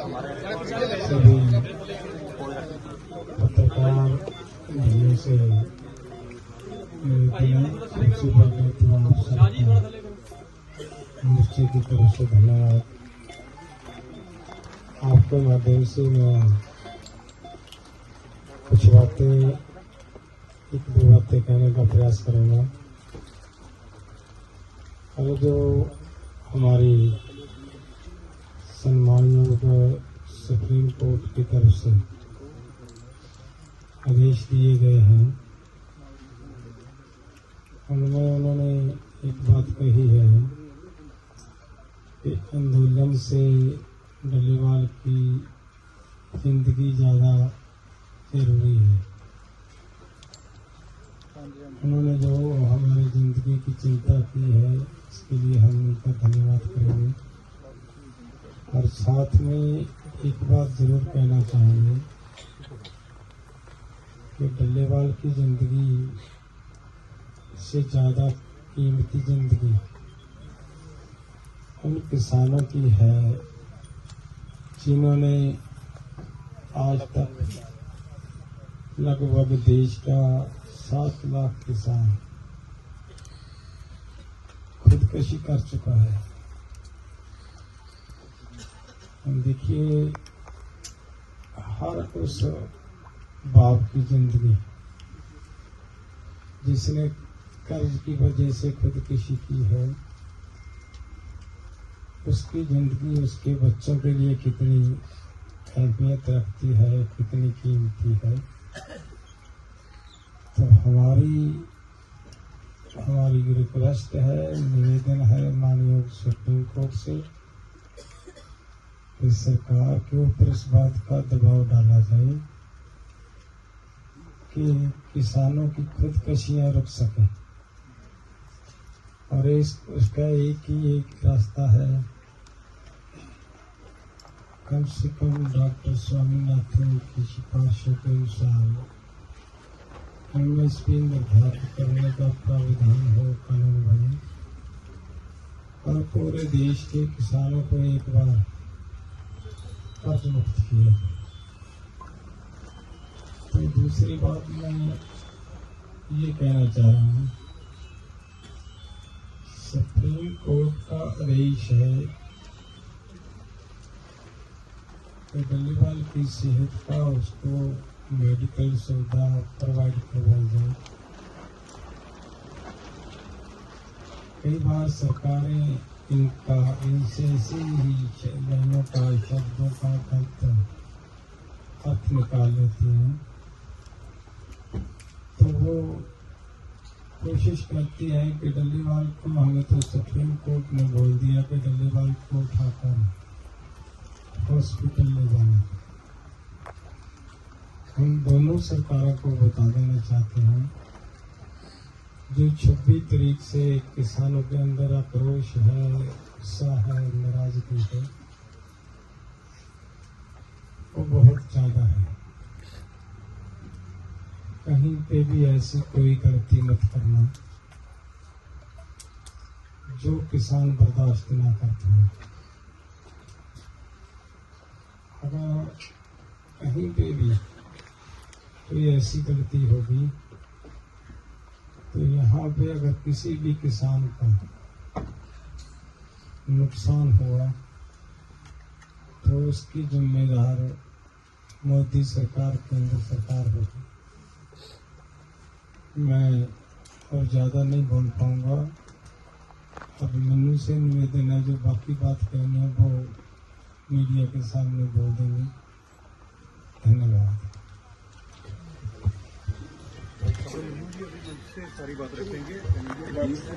सभी पत्रकार से सबसे पहले तो आप सबका मोर्चे की तरफ़ से धन्यवाद आपके माध्यम से मैं कुछ बातें एक दो बातें कहने का प्रयास करूँगा और जो हमारी सम्माननीय सुप्रीम कोर्ट की तरफ़ से आदेश दिए गए हैं। उनमें उन्होंने एक बात कही है कि आंदोलन से डलीवाल की ज़िंदगी ज़्यादा ज़रूरी है। उन्होंने जो हमारी ज़िंदगी की चिंता की है, इसके लिए हम उनका धन्यवाद करेंगे। साथ में एक बात ज़रूर कहना चाहेंगे कि डल्लेवाल की ज़िंदगी से ज़्यादा कीमती ज़िंदगी उन किसानों की है जिन्होंने आज तक लगभग देश का सात लाख किसान खुदकशी कर चुका है। देखिए, हर उस बाप की ज़िंदगी, जिसने कर्ज की वजह से खुदकशी की है, उसकी ज़िंदगी उसके बच्चों के लिए कितनी अहमियत रखती है, कितनी कीमती है। तो हमारी हमारी रिक्वेस्ट है, निवेदन है माननीय सुप्रीम कोर्ट से कि सरकार के ऊपर इस बात का दबाव डाला जाए कि किसानों की खुदकशियाँ रुक सकें। और इस, उसका एक ही एक रास्ता है। कम से कम डॉक्टर स्वामीनाथन की सिफारिशों के अनुसार एमएसपी निर्धारित करने का प्रावधान हो, कानून बने। और पूरे देश के किसानों को एक बार कर्ज मुक्त किया तो दूसरी बात मैं ये कहना चाह रहा हूँ, सुप्रीम कोर्ट का आदेश है कि गलीवाल की सेहत का उसको मेडिकल सुविधा प्रोवाइड करवाई जाए। कई बार सरकारें इनका इनसे ऐसे ही लाइनों का, शब्दों का गलत अर्थ निकाल लेती हैं। तो वो कोशिश करती है कि डल्लीवाल को हमें तो सुप्रीम कोर्ट ने बोल दिया कि डल्लीवाल को उठाकर हॉस्पिटल ले जाना। हम दोनों सरकारों को बता देना चाहते हैं जो 26 तारीख से किसानों के अंदर आक्रोश है गुस्सा है, नाराज़गी है, वो बहुत ज़्यादा है। कहीं पे भी ऐसी कोई गलती मत करना, जो किसान बर्दाश्त ना करते हो। अगर कहीं पे भी कोई ऐसी गलती होगी यहाँ पे अगर किसी भी किसान का नुकसान हुआ तो उसकी जिम्मेदार मोदी सरकार केंद्र सरकार होगी। मैं और ज़्यादा नहीं बोल पाऊँगा। अब मनु से निवेदन है, जो बाकी बात कहनी है, वो मीडिया के सामने बोल देंगे धन्यवाद सारी बात रखेंगे।